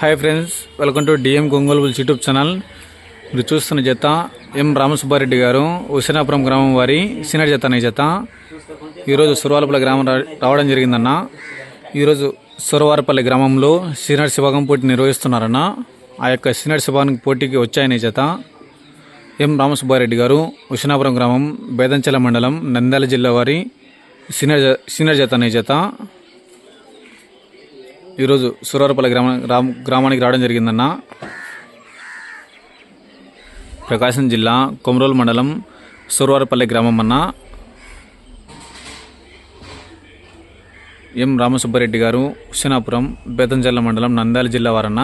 Hi friends welcome to D గొంగోలు bulls YouTube channel మీరు చూస్తున్న జత ఎం రామసుబ్బారెడ్డి గారు హుసేనాపురం గ్రామం వారి సీనియర్ జత అనే జత. ఈరోజు సురవాలపల్లి గ్రామం రా- రావడం జరిగిందన్న. ఈరోజు సురవారపల్లి గ్రామంలో సీనియర్ శివగం పోటీ నిర్వహిస్తున్నారన్న. ఆ యొక్క సీనియర్ శివానికి పోటీకి వచ్చాయనే జత. ఎం రామసుబ్బారెడ్డి గారు హుసేనాపురం గ్రామం బేదంచెల మండలం నంద్యాల జిల్లా వారి సీనియర్ సీనియర్ జత అనే జత. ఈరోజు సురారుపల్లి గ్రామ గ్రామానికి రావడం జరిగిందన్న. ప్రకాశం జిల్లా కొమరోలు మండలం సూరవారపల్లి గ్రామం అన్న. ఎం రామసుబ్బారెడ్డి గారు హుస్సేనాపురం బేతంజల్ల మండలం నంద్యాల జిల్లా వారన్న.